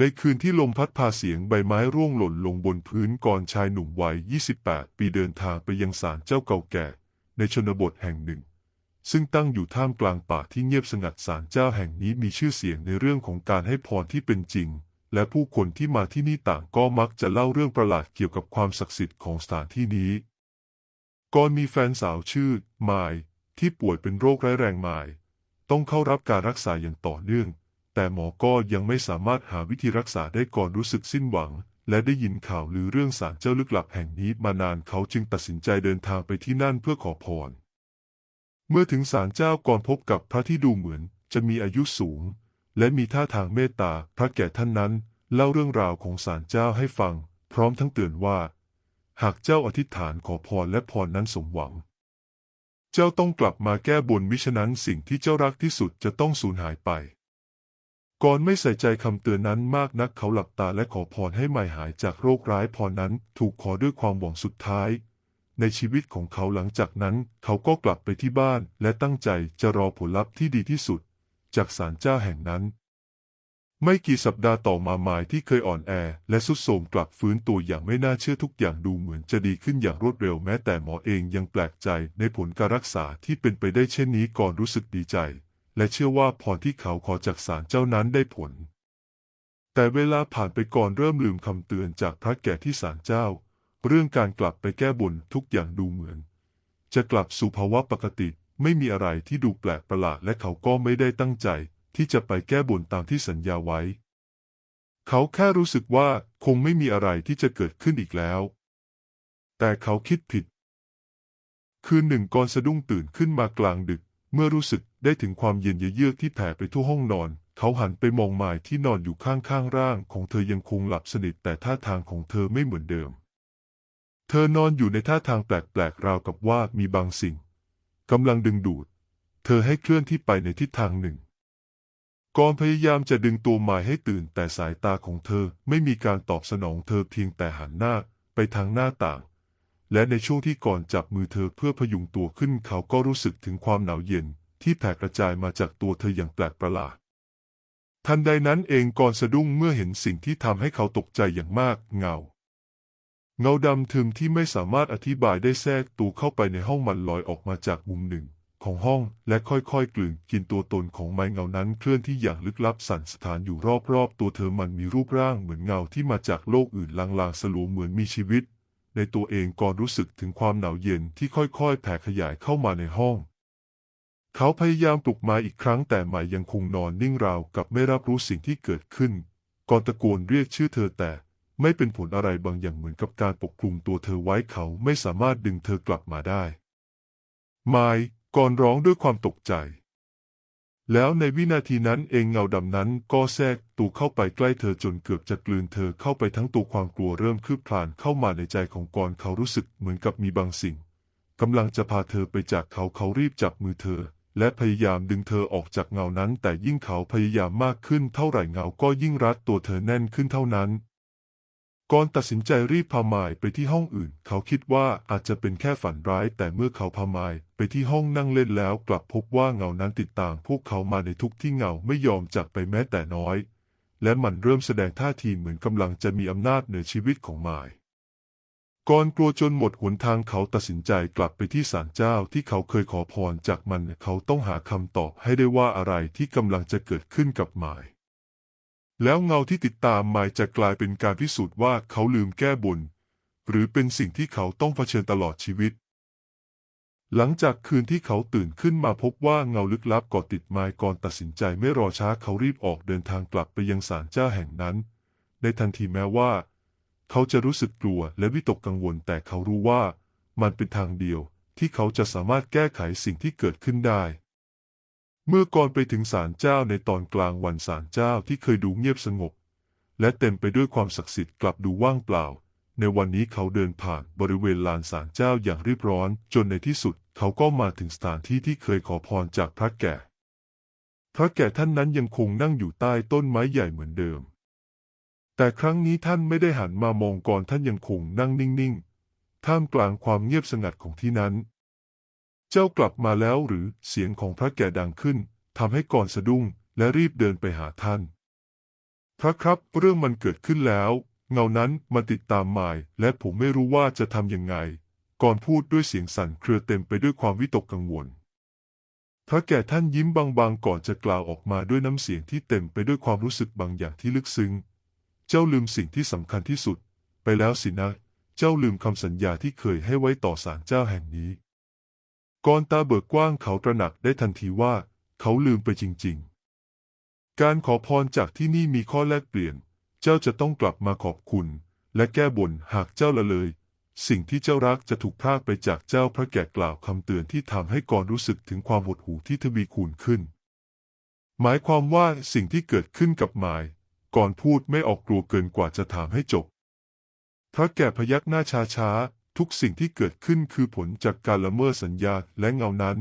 ในคืนที่ลมพัดพาเสียงใบไม้ร่วงหล่นลงบนพื้นก่อนชายหนุ่มวัย 28 ปีเดินทางไปยังศาลเจ้าเก่าแก่ ในชนบทแห่งหนึ่ง ซึ่งตั้งอยู่ท่ามกลางป่าที่เงียบสงัดศาลเจ้าแห่งนี้มีชื่อเสียงในเรื่องของการให้พรที่เป็นจริง และผู้คนที่มาที่นี่ต่างก็มักจะเล่าเรื่องประหลาดเกี่ยวกับความศักดิ์สิทธิ์ของสถานที่นี้ ก่อนมีแฟนสาวชื่อไมายที่ป่วยเป็นโรคร้ายแรงไมายต้องเข้ารับการรักษาอย่างต่อเนื่อง แต่หมอก็ยังไม่สามารถหาวิธีรักษาได้ก่อนรู้สึกสิ้นหวัง และได้ยินข่าวลือเรื่องศาลเจ้าลึกลับแห่งนี้มานานเขาจึงตัดสินใจเดินทางไปที่นั่นเพื่อขอพร เมื่อถึงศาลเจ้าก่อนพบกับพระที่ดูเหมือนจะมีอายุสูง และมีท่าทางเมตตาพระแก่ท่านนั้น เล่าเรื่องราวของศาลเจ้าให้ฟัง พร้อมทั้งเตือนว่า หากเจ้าอธิษฐานขอพรและพรนั้นสมหวังเจ้าต้องกลับมาแก้บนมิฉะนั้นสิ่งที่เจ้ารักที่สุดจะต้องสูญหายไป ก่อนไม่ใส่ใจคำเตือนนั้นมากนักเขาหลับตาและขอพรให้ไม่หายจากโรคร้ายพรนั้นถูกขอด้วยความหวังสุดท้าย ในชีวิตของเขาหลังจากนั้น เขาก็กลับไปที่บ้านและตั้งใจจะรอผลลัพธ์ที่ดีที่สุด จากศาลเจ้าแห่งนั้น ไม่กี่สัปดาห์ต่อมาหมายที่เคยอ่อนแอ และสุดโทรมกลับฟื้นตัวอย่างไม่น่าเชื่อทุกอย่างดูเหมือนจะดีขึ้นอย่างรวดเร็วแม้แต่หมอเองยังแปลกใจในผลการรักษาที่เป็นไปได้เช่นนี้ก่อนรู้สึกดีใจ และเชื่อว่าพรที่เขาขอจากศาลเจ้านั้นได้ผล แต่เวลาผ่านไปก่อนเริ่มลืมคำเตือนจากพระแก่ที่ศาลเจ้า เรื่องการกลับไปแก้บนทุกอย่างดูเหมือน จะกลับสู่ภาวะปกติไม่มีอะไรที่ดูแปลกประหลาดและเขาก็ไม่ได้ตั้งใจที่จะไปแก้บนตามที่สัญญาไว้ เขาแค่รู้สึกว่าคงไม่มีอะไรที่จะเกิดขึ้นอีกแล้ว แต่เขาคิดผิด คืนหนึ่งก่อนสะดุ้งตื่นขึ้นมากลางดึก เมื่อรู้สึกได้ถึงความเย็นเยือกที่แผ่ไปทั่วห้องนอน เขาหันไปมองมายที่นอนอยู่ข้างๆร่างของเธอยังคงหลับสนิทแต่ท่าทางของเธอไม่เหมือนเดิม เธอนอนอยู่ในท่าทางแปลกๆราวกับว่ามีบางสิ่งกำลังดึงดูด เธอให้เคลื่อนที่ไปในทิศทางหนึ่งก่อนพยายามจะดึงตัวมายให้ตื่นแต่สายตาของเธอไม่มีการตอบสนองเธอเพียงแต่หันหน้าไปทางหน้าต่าง และในช่วงที่ก่อนจับมือเธอเพื่อพยุงตัวขึ้นเขาก็รู้สึกถึงความหนาวเย็นที่แผ่กระจายมาจากตัวเธออย่างแปลกประหลาด ทันใดนั้นเองก่อนสะดุ้งเมื่อเห็นสิ่งที่ทำให้เขาตกใจอย่างมากเงา เงาดำทึมที่ไม่สามารถอธิบายได้แทรกตัวเข้าไปในห้องมันลอยออกมาจากมุมหนึ่ง ของห้องและค่อยๆกลืนกินตัวตนของไม้เงานั้นเคลื่อนที่อย่างลึกลับสั่นสถานอยู่รอบๆ ตัวเธอมันมีรูปร่างเหมือนเงาที่มาจากโลกอื่นลางๆสลัวเหมือนมีชีวิต ในตัวเองก่อนรู้สึกถึงความหนาวเย็นที่ค่อยๆ แผ่ขยายเข้ามาในห้อง เขาพยายามปลุกมาอีกครั้งแต่หมายยังคงนอนนิ่งราวกับไม่รับรู้สิ่งที่เกิดขึ้น ก่อนตะโกนเรียกชื่อเธอแต่ไม่เป็นผลอะไรบางอย่างเหมือนกับการปกคลุมตัวเธอไว้เขาไม่สามารถดึงเธอกลับมาได้ ไมก่อนร้องด้วยความตกใจ แล้วในวินาทีนั้นเองเงาดำนั้นก็แทรกตัวเข้าไปใกล้เธอจนเกือบจะกลืนเธอเข้าไปทั้งตัวความกลัวเริ่มคืบคลานเข้ามาในใจของกรเขารู้สึกเหมือนกับมีบางสิ่งกำลังจะพาเธอไปจากเขาเขารีบจับมือเธอ และพยายามดึงเธอออกจากเงานั้น แต่ยิ่งเขาพยายามมากขึ้นเท่าไหร่เงาก็ยิ่งรัดตัวเธอแน่นขึ้นเท่านั้นก่อนตัดสินใจรีบพามายไปที่ห้องอื่น เขาคิดว่าอาจจะเป็นแค่ฝันร้าย แต่เมื่อเขาพามาย ไปที่ห้องนั่งเล่นแล้วกลับพบว่าเงานั้นติดตามพวกเขามาในทุกที่เงาไม่ยอมจากไปแม้แต่น้อย และมันเริ่มแสดงท่าทีเหมือนกำลังจะมีอำนาจเหนือชีวิตของมายก่อนกลัวจนหมดหนทางเขาตัดสินใจกลับไปที่ศาลเจ้าที่เขาเคยขอพรจากมันเขาต้องหาคำตอบให้ได้ว่าอะไรที่กำลังจะเกิดขึ้นกับมาย แล้วเงาที่ติดตามมายจะกลายเป็นการพิสูจน์ว่าเขาลืมแก้บน หรือเป็นสิ่งที่เขาต้องเผชิญตลอดชีวิต หลังจากคืนที่เขาตื่นขึ้นมาพบว่าเงาลึกลับก่อติดมายก่อนตัดสินใจไม่รอช้าเขารีบออกเดินทางกลับไปยังศาลเจ้าแห่งนั้น ในทันทีแม้ว่า เขาจะรู้สึกกลัวและวิตกกังวลแต่เขารู้ว่า มันเป็นทางเดียวที่เขาจะสามารถแก้ไขสิ่งที่เกิดขึ้นได้ เมื่อก่อนไปถึงศาลเจ้าในตอนกลางวันศาลเจ้าที่เคยดูเงียบสงบ และเต็มไปด้วยความศักดิ์สิทธิ์กลับดูว่างเปล่า ในวันนี้เขาเดินผ่านบริเวณลานศาลเจ้าอย่างรีบร้อน จนในที่สุดเขาก็มาถึงสถานที่ที่เคยขอพรจากพระแก่ พระแก่ท่านนั้นยังคงนั่งอยู่ใต้ต้นไม้ใหญ่เหมือนเดิม แต่ครั้งนี้ท่านไม่ได้หันมามองก่อนท่านยังคงนั่งนิ่งๆ ท่ามกลางความเงียบสงัดของที่นั้น เจ้ากลับมาแล้วหรือเสียงของพระแก่ดังขึ้นทำให้ก่อนสะดุ้งและรีบเดินไปหาท่าน พระครับเรื่องมันเกิดขึ้นแล้ว เงานั้นมาติดตามมาย และผมไม่รู้ว่าจะทำยังไง ก่อนพูดด้วยเสียงสั่นเครือเต็มไปด้วยความวิตกกังวลพระแก่ท่านยิ้มบางๆก่อนจะกล่าวออกมาด้วยน้ำเสียงที่เต็มไปด้วยความรู้สึกบางอย่างที่ลึกซึ้ง เจ้าลืมสิ่งที่สำคัญที่สุด ไปแล้วสินะ เจ้าลืมคำสัญญาที่เคยให้ไว้ต่อศาลเจ้าแห่งนี้ก่อนตาเบิกกว้างเขาตระหนักได้ทันทีว่า เขาลืมไปจริงๆ การขอพรจากที่นี่มีข้อแลกเปลี่ยน เจ้าจะต้องกลับมาขอบคุณ และแก้บนหากเจ้าละเลย สิ่งที่เจ้ารักจะถูกพรากไปจากเจ้าพระแก่กล่าวคำเตือนที่ทำให้กรรู้สึกถึงความหดหู่ที่ทวีคูณขึ้น หมายความว่าสิ่งที่เกิดขึ้นกับหมาย ก่อนพูดไม่ออกกลัวเกินกว่าจะถามให้จบ พระแก่พยักหน้าช้าๆทุกสิ่งที่เกิดขึ้นคือผลจากการละเมิดสัญญาและเงานั้น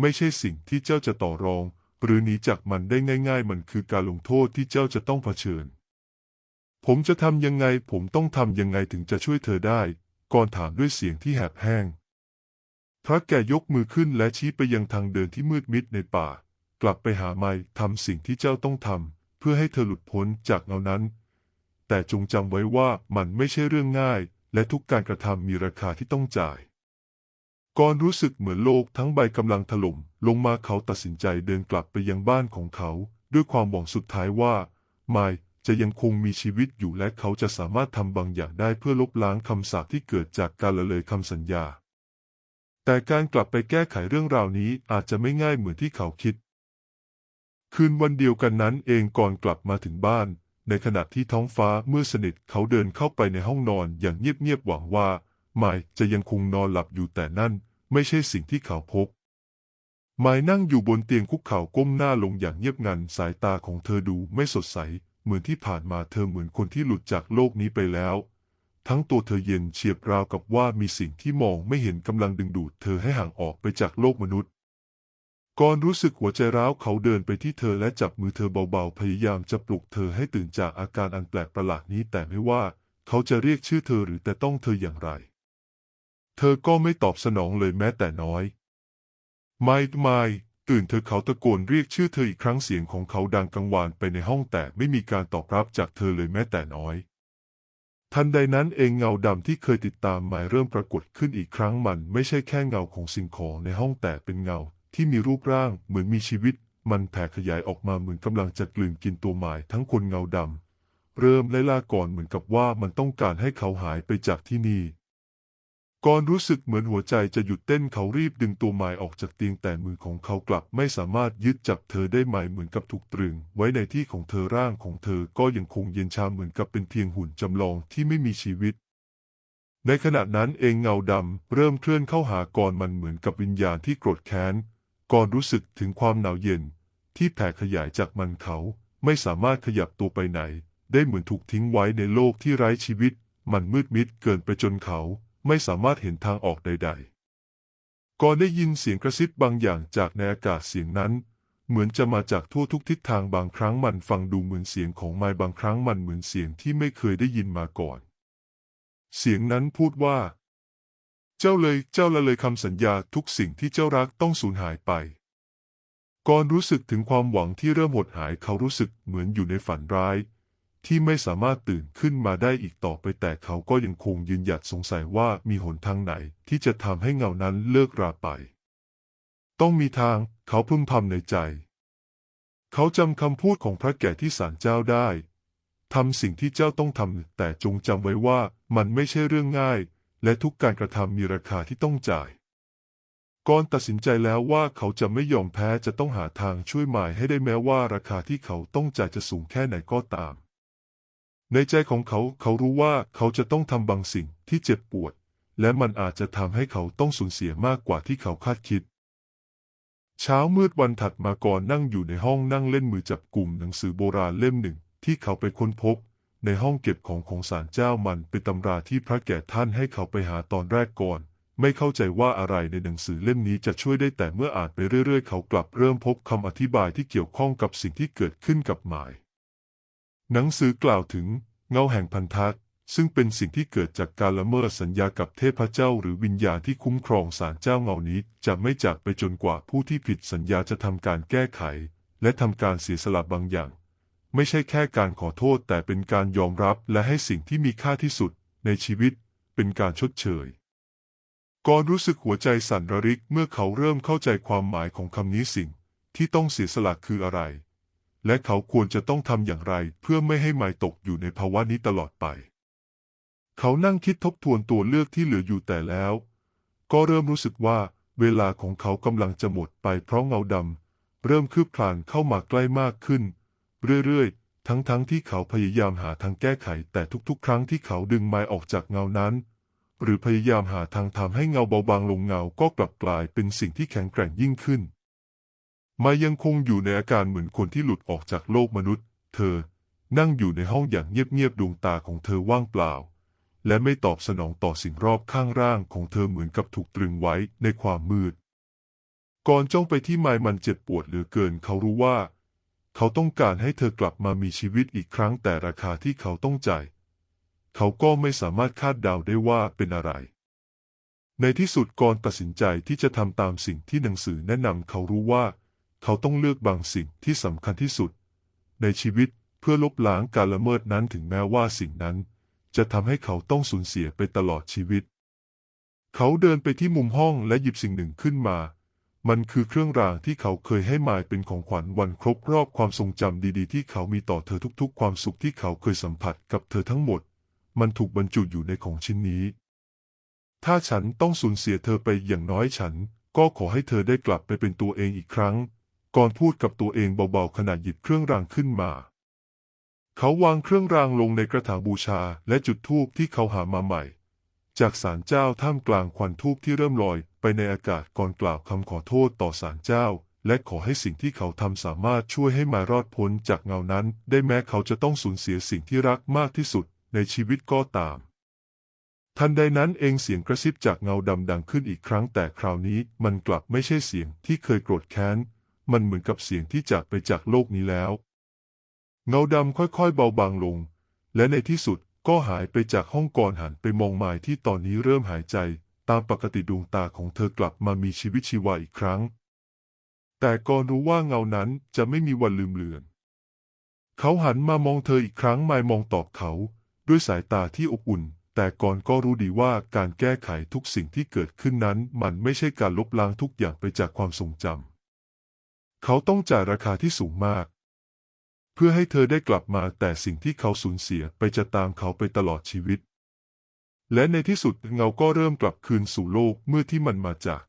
ไม่ใช่สิ่งที่เจ้าจะต่อรอง หรือหนีจากมันได้ง่าย ๆ มันคือการลงโทษที่เจ้าจะต้องเผชิญ ผมจะทำยังไง ผมต้องทำยังไงถึงจะช่วยเธอได้ ก่อนถามด้วยเสียงที่แหบแห้ง พระแก่ยกมือขึ้นและชี้ไปยังทางเดินที่มืดมิดในป่า กลับไปหาไม้ทำสิ่งที่เจ้าต้องทำเพื่อให้เธอหลุดพ้นจากเงานั้น แต่จงจำไว้ว่ามันไม่ใช่เรื่องง่าย และทุกการกระทำมีราคาที่ต้องจ่ายก่อนรู้สึกเหมือนโลกทั้งใบกำลังถล่มลงมาเขาตัดสินใจเดินกลับไปยังบ้านของเขา ด้วยความหวังสุดท้ายว่าไมค์ จะยังคงมีชีวิตอยู่และเขาจะสามารถทำบางอย่างได้เพื่อลบล้างคำสาปที่เกิดจากการละเลยคำสัญญา แต่การกลับไปแก้ไขเรื่องราวนี้อาจจะไม่ง่ายเหมือนที่เขาคิด คืนวันเดียวกันนั้นเองก่อนกลับมาถึงบ้าน ในขณะที่ท้องฟ้ามืดสนิทเขาเดินเข้าไปในห้องนอนอย่างเงียบๆหวังว่าไมค์จะยังคงนอนหลับอยู่แต่นั่น ไม่ใช่สิ่งที่เขาพบไมค์นั่งอยู่บนเตียงคุกเข่าก้มหน้าลงอย่างเงียบงันสายตาของเธอดูไม่สดใส เหมือนที่ผ่านมาเธอเหมือนคนที่หลุดจากโลกนี้ไปแล้ว ทั้งตัวเธอเย็นเฉียบราวกับว่ามีสิ่งที่มองไม่เห็นกำลังดึงดูดเธอให้ห่างออกไปจากโลกมนุษย์ก่อนรู้สึกหัวใจร้าวเขาเดินไปที่เธอและจับมือเธอเบาๆ พยายามจะปลุกเธอให้ตื่นจากอาการอันแปลกประหลาดนี้แต่ไม่ว่าเขาจะเรียกชื่อเธอหรือแต่ต้องเธออย่างไร เธอก็ไม่ตอบสนองเลยแม้แต่น้อย ไม่ไม่ ตื่นเธอเขาตะโกนเรียกชื่อเธออีกครั้งเสียงของเขาดังกังวานไปในห้องแต่ไม่มีการตอบรับจากเธอเลยแม้แต่น้อย ทันใดนั้นเองเงาดำที่เคยติดตามหมายเริ่มปรากฏขึ้นอีกครั้งมันไม่ใช่แค่เงาของสิ่งของในห้องแต่เป็นเงาที่มีรูปร่างเหมือนมีชีวิต มันแผ่ขยายออกมาเหมือนกำลังจะกลืนกินตัวหมายทั้งคนเงาดำเริ่มไล่ล่าก่อนเหมือนกับว่ามันต้องการให้เขาหายไปจากที่นี่ ก่อนรู้สึกเหมือนหัวใจจะหยุดเต้นเขารีบดึงตัวไม้ออกจากเตียงแต่มือของเขากลับไม่สามารถยึดจับเธอได้ใหม่เหมือนกับถูกตรึง ไว้ในที่ของเธอร่างของเธอก็ยังคงเย็นชาเหมือนกับเป็นเพียงหุ่นจำลองที่ไม่มีชีวิต ในขณะนั้นเองเงาดำเริ่มเคลื่อนเข้าหากรมันเหมือนกับวิญญาณที่โกรธแค้นก่อนรู้สึกถึงความหนาวเย็น ที่แผ่ขยายจากมันเขาไม่สามารถขยับตัวไปไหน ได้เหมือนถูกทิ้งไว้ในโลกที่ไร้ชีวิต มันมืดมิดเกินไปจนเขา ไม่สามารถเห็นทางออกใด ๆ ก่อนได้ยินเสียงกระซิบบางอย่างจากในอากาศเสียงนั้น เหมือนจะมาจากทั่วทุกทิศทางบางครั้งมันฟังดูเหมือนเสียงของไม้บางครั้งมันเหมือนเสียงที่ไม่เคยได้ยินมาก่อน เสียงนั้นพูดว่า เจ้าเลยเจ้าละเลยคำสัญญาทุกสิ่งที่เจ้ารักต้องสูญหายไปก่อนรู้สึกถึงความหวังที่เริ่มหดหายเขารู้สึกเหมือนอยู่ในฝันร้าย ที่ไม่สามารถตื่นขึ้นมาได้อีกต่อไปแต่เขาก็ยังคงยืนหยัดสงสัยว่ามีหนทางไหนที่จะทำให้เงานั้นเลิกราไป ต้องมีทางเขาพึมพำในใจ เขาจำคำพูดของพระแก่ที่ศาลเจ้าได้ทำสิ่งที่เจ้าต้องทำแต่จงจำไว้ว่ามันไม่ใช่เรื่องง่าย และทุกการกระทำมีราคาที่ต้องจ่ายก่อนตัดสินใจแล้วว่าเขาจะไม่ยอมแพ้จะต้องหาทางช่วยหมายให้ได้แม้ว่าราคาที่เขาต้องจ่ายจะสูงแค่ไหนก็ตาม ในใจของเขาเขารู้ว่าเขาจะต้องทำบางสิ่งที่เจ็บปวด และมันอาจจะทำให้เขาต้องสูญเสียมากกว่าที่เขาคาดคิด เช้ามืดวันถัดมาก่อนนั่งอยู่ในห้องนั่งเล่นมือจับกลุ่มหนังสือโบราณเล่มหนึ่งที่เขาไปค้นพบ ในห้องเก็บของของศาลเจ้ามันเป็นตำราที่พระแก่ท่านให้เขาไปหาตอนแรกก่อน ไม่เข้าใจว่าอะไรในหนังสือเล่มนี้จะช่วยได้แต่เมื่ออ่านไปเรื่อย ๆ เขากลับเริ่มพบคำอธิบายที่เกี่ยวข้องกับสิ่งที่เกิดขึ้นกับหมาย หนังสือกล่าวถึงเงาแห่งพันธะซึ่งเป็นสิ่งที่เกิดจากการละเมิดสัญญากับเทพเจ้าหรือวิญญาณที่คุ้มครองศาลเจ้าเงานี้จะไม่จากไปจนกว่าผู้ที่ผิดสัญญาจะทำการแก้ไข และทำการเสียสละบางอย่าง ไม่ใช่แค่การขอโทษแต่เป็นการยอมรับและให้สิ่งที่มีค่าที่สุดในชีวิตเป็นการชดเชยกอนรู้สึกหัวใจสั่นระริกเมื่อเขาเริ่มเข้าใจความหมายของคำนี้สิ่งที่ต้องเสียสละคืออะไร และเขาควรจะต้องทำอย่างไรเพื่อไม่ให้ไมายตกอยู่ในภาวะนี้ตลอดไป เขานั่งคิดทบทวนตัวเลือกที่เหลืออยู่แต่แล้ว ก็เริ่มรู้สึกว่าเวลาของเขากำลังจะหมดไปเพราะเงาดำเริ่มคืบคลานเข้ามาใกล้มากขึ้น เรื่อยๆ ทั้งๆทที่เขาพยายามหาทางแก้ไข แต่ทุกๆ ครั้งที่เขาดึงไม้ออกจากเงานั้น หรือพยายามหาทางทำให้เงาเบาบางลงเงาก็กลับกลายเป็นสิ่งที่แข็งแกร่งยิ่งขึ้น มายังคงอยู่ในอาการเหมือนคนที่หลุดออกจากโลกมนุษย์ เธอนั่งอยู่ในห้องอย่างเงียบๆดวงตาของเธอว่างเปล่า และไม่ตอบสนองต่อสิ่งรอบข้างร่างของเธอเหมือนกับถูกตรึงไว้ในความมืด ก่อนจ้องไปที่ไม้มันเจ็บปวดเหลือเกิน เขารู้ว่า เขาต้องการให้เธอกลับมามีชีวิตอีกครั้งแต่ราคาที่เขาต้องจ่ายเขาก็ไม่สามารถคาดเดาได้ว่าเป็นอะไร ในที่สุดก่อนตัดสินใจที่จะทำตามสิ่งที่หนังสือแนะนำเขารู้ว่า เขาต้องเลือกบางสิ่งที่สำคัญที่สุด ในชีวิตเพื่อลบล้างการละเมิดนั้นถึงแม้ว่าสิ่งนั้น จะทำให้เขาต้องสูญเสียไปตลอดชีวิต เขาเดินไปที่มุมห้องและหยิบสิ่งหนึ่งขึ้นมา มันคือเครื่องรางที่เขาเคยให้มายเป็นของขวัญวันครบรอบความทรงจำดีๆ ที่เขามีต่อเธอทุกๆ ความสุขที่เขาเคยสัมผัสกับเธอทั้งหมด มันถูกบรรจุอยู่ในของชิ้นนี้ ถ้าฉันต้องสูญเสียเธอไปอย่างน้อยฉัน ก็ขอให้เธอได้กลับไปเป็นตัวเองอีกครั้ง ก่อนพูดกับตัวเองเบาๆขณะหยิบเครื่องรางขึ้นมา เขาวางเครื่องรางลงในกระถางบูชาและจุดธูปที่เขาหามาใหม่ จากศาลเจ้าท่ามกลางควันธูปที่เริ่มลอยไปในอากาศก่อนกล่าวคำขอโทษต่อศาลเจ้า และขอให้สิ่งที่เขาทำสามารถช่วยให้มารอดพ้นจากเงานั้น ได้แม้เขาจะต้องสูญเสียสิ่งที่รักมากที่สุดในชีวิตก็ตาม ทันใดนั้นเองเสียงกระซิบจากเงาดำดังขึ้นอีกครั้งแต่คราวนี้มันกลับไม่ใช่เสียงที่เคยโกรธแค้น มันเหมือนกับเสียงที่จากไปจากโลกนี้แล้ว เงาดำค่อยๆเบาบางลง และในที่สุดก็หายไปจากห้องก่อนหันไปมองไม้ที่ตอนนี้เริ่มหายใจ ตามปกติดวงตาของเธอกลับมามีชีวิตชีวาอีกครั้ง แต่ก่อนรู้ว่าเงานั้นจะไม่มีวันลืมเลือน เขาหันมามองเธออีกครั้งไมายมองตอบเขา ด้วยสายตาที่อบอุ่น แต่ก่อนก็รู้ดีว่าการแก้ไขทุกสิ่งที่เกิดขึ้นนั้น มันไม่ใช่การลบล้างทุกอย่างไปจากความทรงจำ เขาต้องจ่ายราคาที่สูงมาก เพื่อให้เธอได้กลับมาแต่สิ่งที่เขาสูญเสียไปจะตามเขาไปตลอดชีวิต และในที่สุดเงาก็เริ่มกลับคืนสู่โลกเมื่อที่มันมาจาก